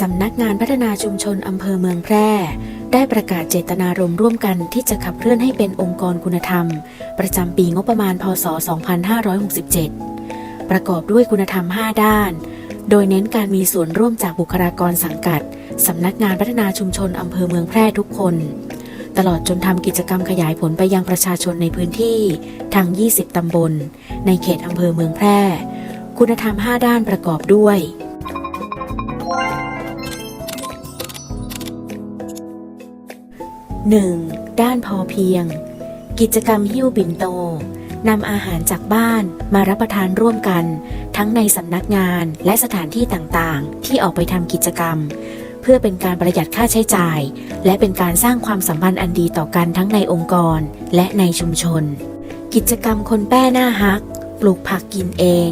สำนักงานพัฒนาชุมชนอำเภอเมืองแพร่ ได้ประกาศเจตนารมณ์ร่วมกันที่จะขับเคลื่อนให้เป็นองค์กรคุณธรรม ประจำปีงบประมาณพศ 2567 ประกอบด้วยคุณธรรม 5 ด้าน โดยเน้นการมีส่วนร่วมจากบุคลากรสังกัดสำนักงานพัฒนาชุมชนอำเภอเมืองแพร่ทุกคน ตลอดจนทำกิจกรรมขยายผลไปยังประชาชนในพื้นที่ทั้ง 20 ตำบล ในเขตอำเภอเมืองแพร่ คุณธรรม 5 ด้านประกอบด้วย 1. ด้านพอเพียง กิจกรรมหิ้วปิ่นโตนำอาหารจากบ้านมารับประทานร่วมกัน ทั้งในสำนักงานและสถานที่ต่างๆ ที่ออกไปทำกิจกรรม เพื่อเป็นการประหยัดค่าใช้จ่าย และเป็นการสร้างความสัมพันธ์อันดีต่อกันทั้งในองค์กรและในชุมชน กิจกรรมคนแป้หน้าฮัก ปลูกผักกินเอง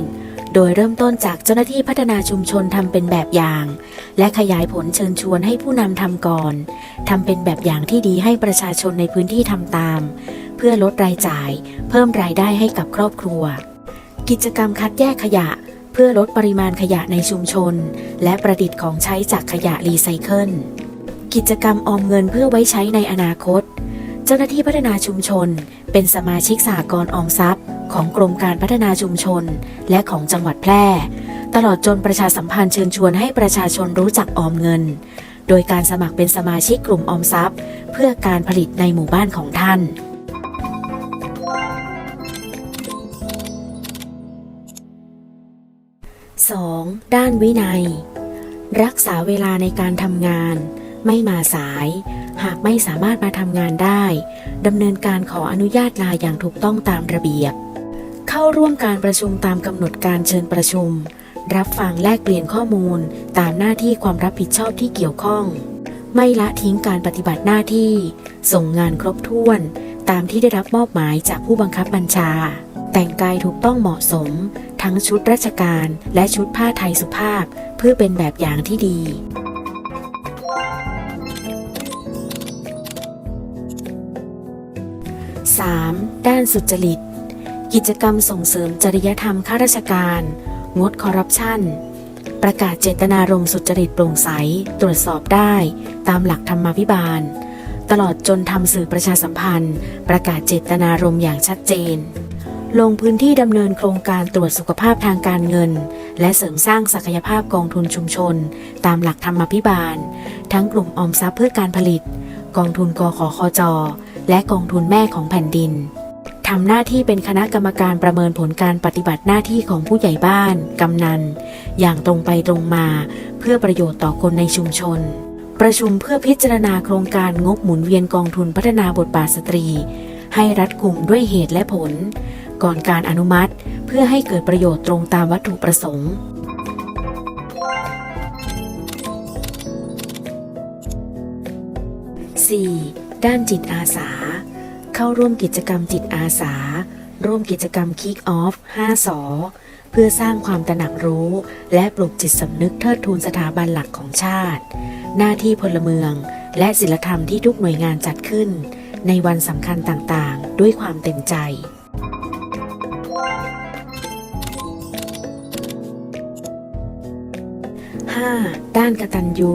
โดยเริ่มต้นจากเจ้าหน้าที่พัฒนาชุมชนทำเป็นแบบอย่าง และขยายผลเชิญชวนให้ผู้นำทำก่อนทำเป็นแบบอย่างที่ดีให้ประชาชนในพื้นที่ทำตาม เพื่อลดรายจ่าย เพิ่มรายได้ให้กับครอบครัว กิจกรรมคัดแยกขยะ เพื่อลดปริมาณขยะในชุมชน และประดิษฐ์ของใช้จากขยะรีไซเคิลกิจกรรมออมเงินเพื่อไว้ใช้ในอนาคต เจ้าหน้าที่พัฒนาชุมชน เป็นสมาชิกสหกรณ์ออมทรัพย์ ของกรมการพัฒนาชุมชน และของจังหวัดแพร่ ตลอดจนประชาสัมพันธ์เชิญชวนให้ประชาชนรู้จักออมเงิน โดยการสมัครเป็นสมาชิกกลุ่มออมทรัพย์ เพื่อการผลิตในหมู่บ้านของท่าน 2. ด้านวินัย รักษาเวลาในการทำงาน ไม่มาสาย หากไม่สามารถมาทำงานได้ดำเนินการขออนุญาตลาอย่างถูกต้องตามระเบียบ เข้าร่วมการประชุมตามกำหนดการเชิญประชุม รับฟังแลกเปลี่ยนข้อมูล ตามหน้าที่ความรับผิดชอบที่เกี่ยวข้อง ไม่ละทิ้งการปฏิบัติหน้าที่ ส่งงานครบถ้วน ตามที่ได้รับมอบหมายจากผู้บังคับบัญชา แต่งกายถูกต้องเหมาะสม ทั้งชุดราชการและชุดผ้าไทยสุภาพ เพื่อเป็นแบบอย่างที่ดี 3. ด้านสุจริต กิจกรรมส่งเสริมจริยธรรมข้าราชการ งดคอร์รัปชัน ประกาศเจตนารมณ์สุจริตโปร่งใส ตรวจสอบได้ตามหลักธรรมาภิบาล ตลอดจนทำสื่อประชาสัมพันธ์ ประกาศเจตนารมณ์อย่างชัดเจน ลงพื้นที่ดำเนินโครงการตรวจสุขภาพทางการเงิน และเสริมสร้างศักยภาพกองทุนชุมชน ตามหลักธรรมาภิบาล ทั้งกลุ่มออมทรัพย์เพื่อการผลิต กองทุนกขคจและกองทุนแม่ของแผ่นดิน ทำหน้าที่เป็นคณะกรรมการประเมินผลการปฏิบัติหน้าที่ของผู้ใหญ่บ้าน กำนัน อย่างตรงไปตรงมา เพื่อประโยชน์ต่อคนในชุมชน ประชุมเพื่อพิจารณาโครงการงบหมุนเวียนกองทุนพัฒนาบทบาทสตรี ให้รัดกุมด้วยเหตุและผล ก่อนการอนุมัติ เพื่อให้เกิดประโยชน์ตรงตามวัตถุประสงค์ 4. ด้านจิตอาสา เข้าร่วมกิจกรรมจิตอาสา ร่วมกิจกรรม Kick Off 5สอเพื่อสร้างความตระหนักรู้ และปลุกจิตสำนึกเทิดทูนสถาบันหลักของชาติ หน้าที่พลเมือง และศิลธรรมที่ทุกหน่วยงานจัดขึ้น ในวันสำคัญต่างๆ ด้วยความเต็มใจ 5. ด้านกตัญญู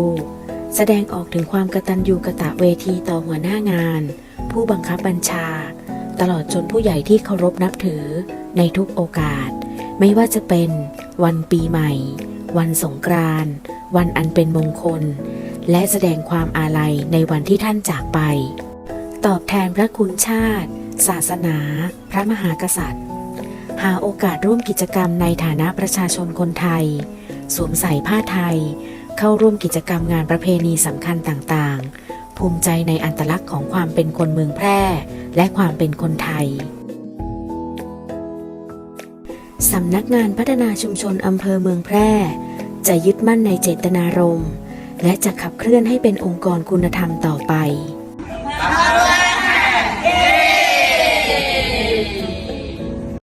แสดงออกถึงความกตัญญูกะตะเวทีต่อหัวหน้างาน ผู้บังคับบัญชา ตลอดจนผู้ใหญ่ที่เคารพนับถือในทุกโอกาส ไม่ว่าจะเป็น วันปีใหม่ วันสงกรานต์วันอันเป็นมงคล และแสดงความอาลัยในวันที่ท่านจากไป ตอบแทนพระคุณชาติ ศาสนา พระมหากษัตริย์ หาโอกาสร่วมกิจกรรมในฐานะประชาชนคนไทย สวมใส่ผ้าไทย เข้าร่วมกิจกรรมงานประเพณีสำคัญต่างๆ ภูมิใจในอัตลักษณ์ของความเป็นคนเมืองแพร่ และความเป็นคนไทย สำนักงานพัฒนาชุมชนอำเภอเมืองแพร่ จะยึดมั่นในเจตนารมณ์ และจะขับเคลื่อนให้เป็นองค์กรคุณธรรมต่อไป